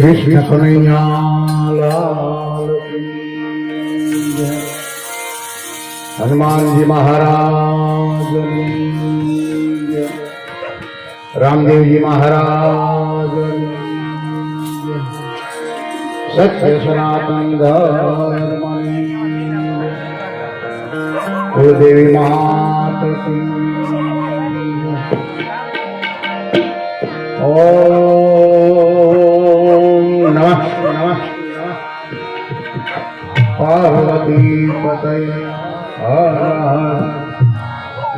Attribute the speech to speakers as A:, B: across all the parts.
A: કૃષ્ણ કનૈયા લાલ કી જય. હનુમાનજી મહારાજ રામદેવજી મહારાજ સત્ય સનાતન જય. માત કી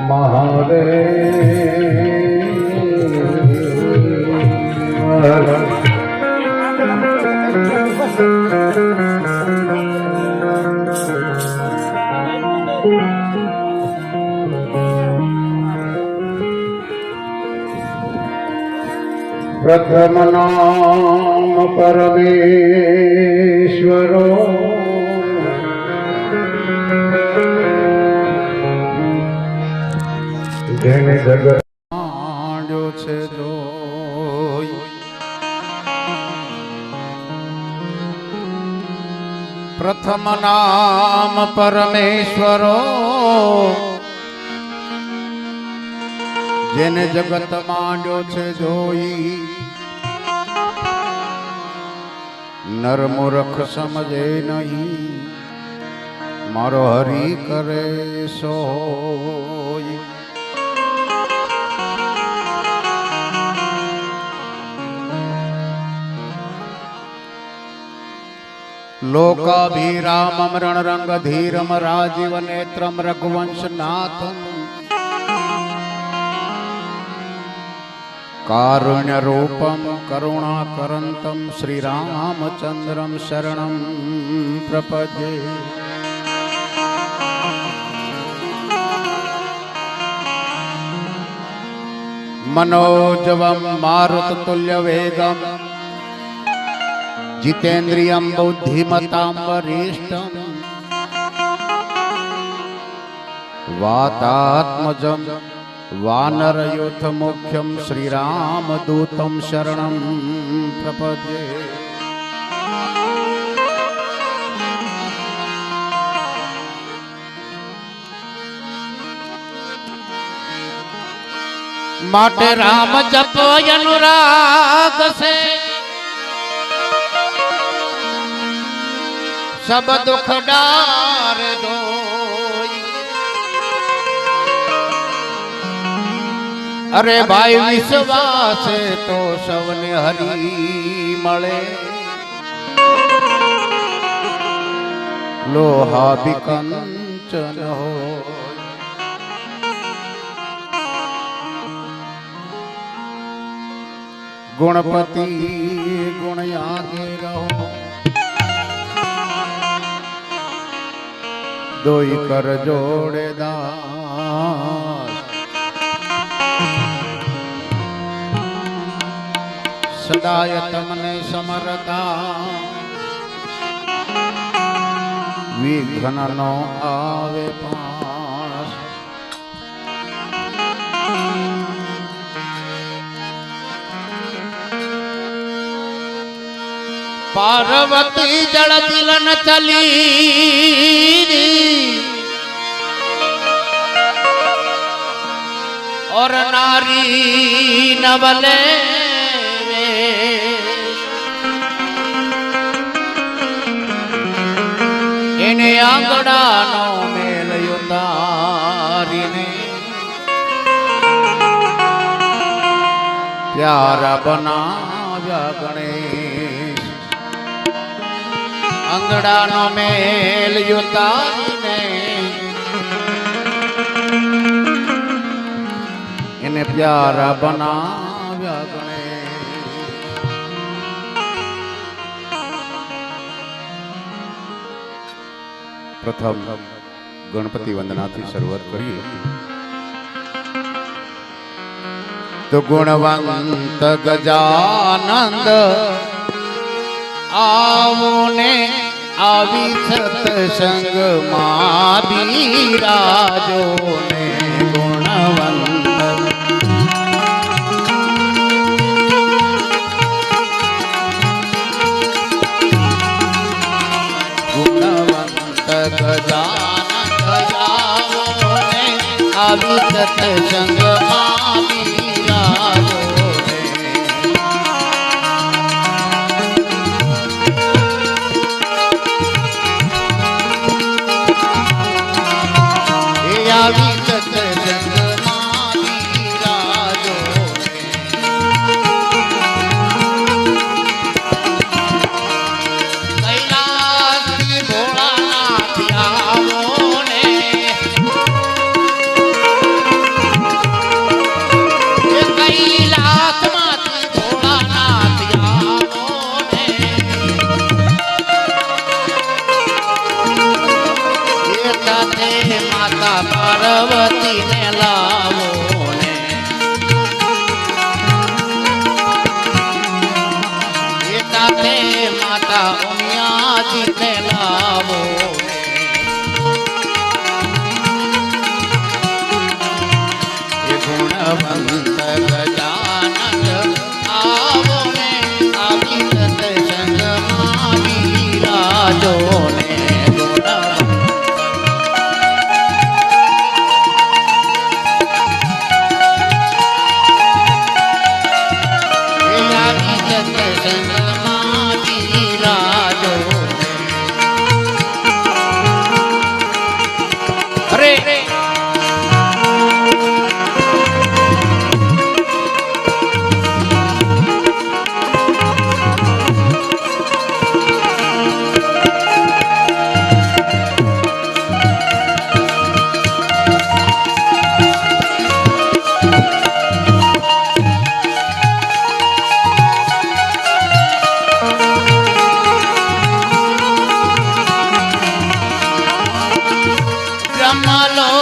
A: પાર્વતી પતય જેને જગત
B: માંડ્યો છે જોઈ પ્રથમ નામ પરમેશ્વરો, જેને જગત માંડ્યો છે જોઈ નરમૂર્ખ સમજે નહીં, મારો હરી કરે સોય. લોકાભિરામમ રણરંગધીરમ રાજીવ નેત્રમ રઘુવંશનાથમ કારુણ્ય રૂપમ કરુણાકરંતમ શ્રીરામચંદ્રમ શરણમ પ્રપજે મનોજવમ મારુતતુલ્યવેગમ जितेन्द्रियं बुद्धिमतां वरिष्ठम् वातात्मजं वानरयूथमुख्यं श्रीरामदूतं शरणं प्रपद्ये માટે રામ જપ અનુરાગ છે સબ દુખ ડાર દોઈ અરે ભાઈ વિશ્વાસ તો સૌને હરી મળે. લોહા વિકંચન હો ગુણપતિ ગુણ યાદ રહો. દોઈ કર જોડે દાસ સદાય તમને સમરતા. વિઘ્ન નો આવે પાસ પાર્વતી જળ દિલન ચલી और नारी नवले એને આંગણાનો મેલ ઉતારીને પ્યારા બનાવ્યા ગણેશ આંગણાનો મેલ ઉતારીને એને પ્યારા બનાવ્યા ગણેશ પ્રથમ ગણપતિ વંદનાથી શરૂઆત કરીએ તો ગુણવંત ગજાનંદ આવી
C: સત્સંગમાં બિરાજો ને ગુણવંત ગુણવંત ગજાન ગજાવો ને ಪಾರ್ವತಿ ನೆಲಾ no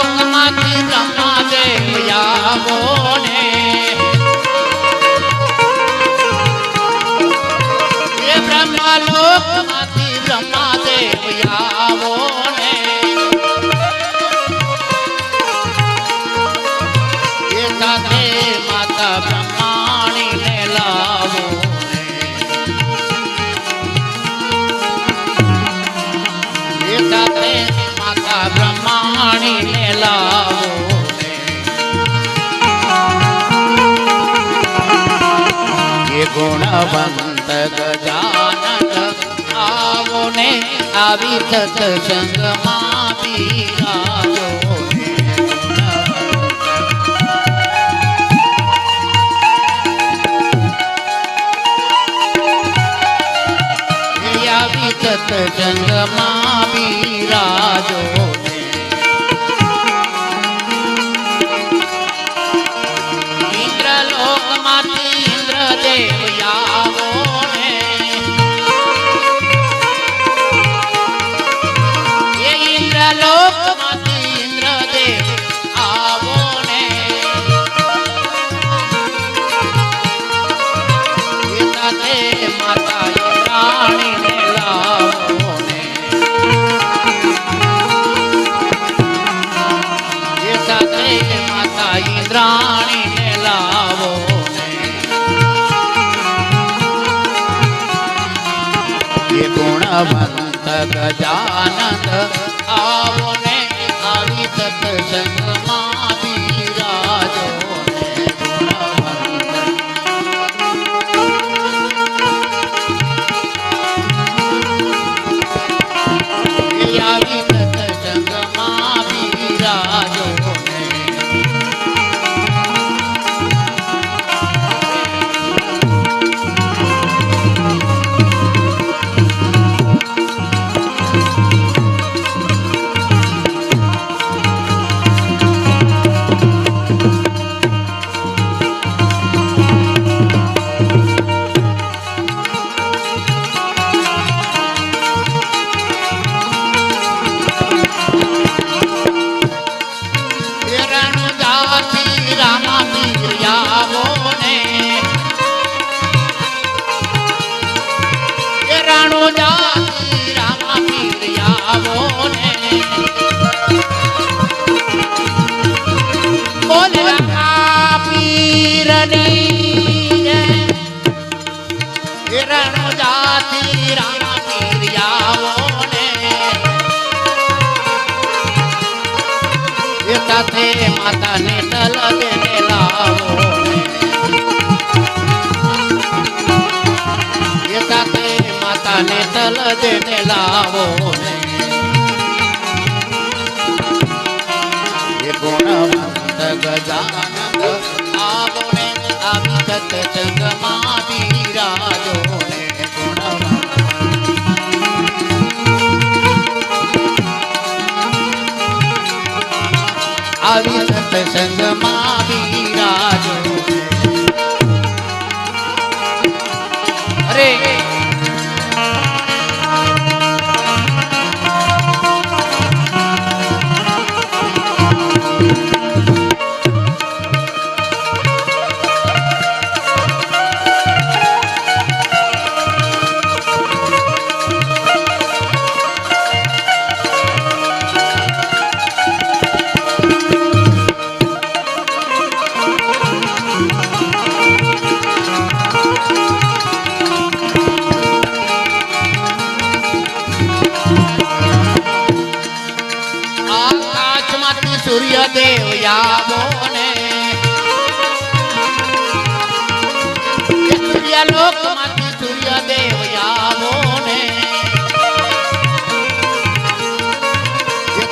C: ભક્ત ગજાનન આવો ને આવી સત્સંગમાં બિરાજો આવી સત્સંગમાં બિરાજો ઇન્દ્રાણીને લાવો ગુણવંત ગજાનંદ બોલ પીરની રણ જાતિ રામ પીરિયાઓ ને એ સાથે માતાને દલ દેને લાવો એ માતાને દલ દેને લાવો ગજાનંદ આવો ને આવી સતસંગમાં બિરાજો ને ગુણમાં આવી સતસંગમાં બિરાજો અરે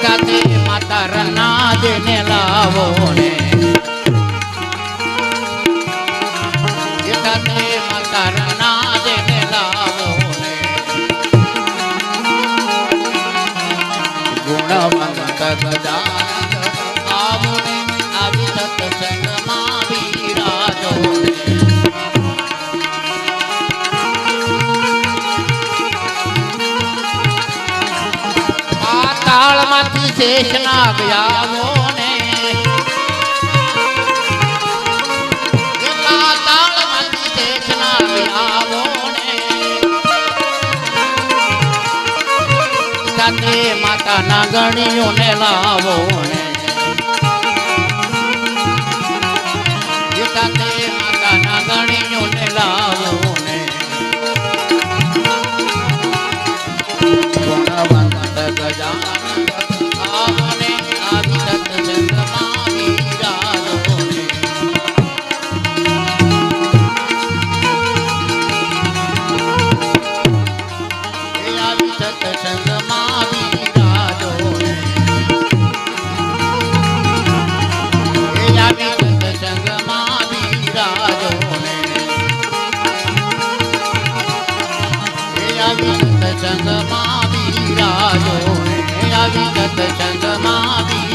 C: કાતે માતા રનાજ ને લાવો ને. શેષના ગયા માતાના ગણીઓને લાવો ને. 站着麻痹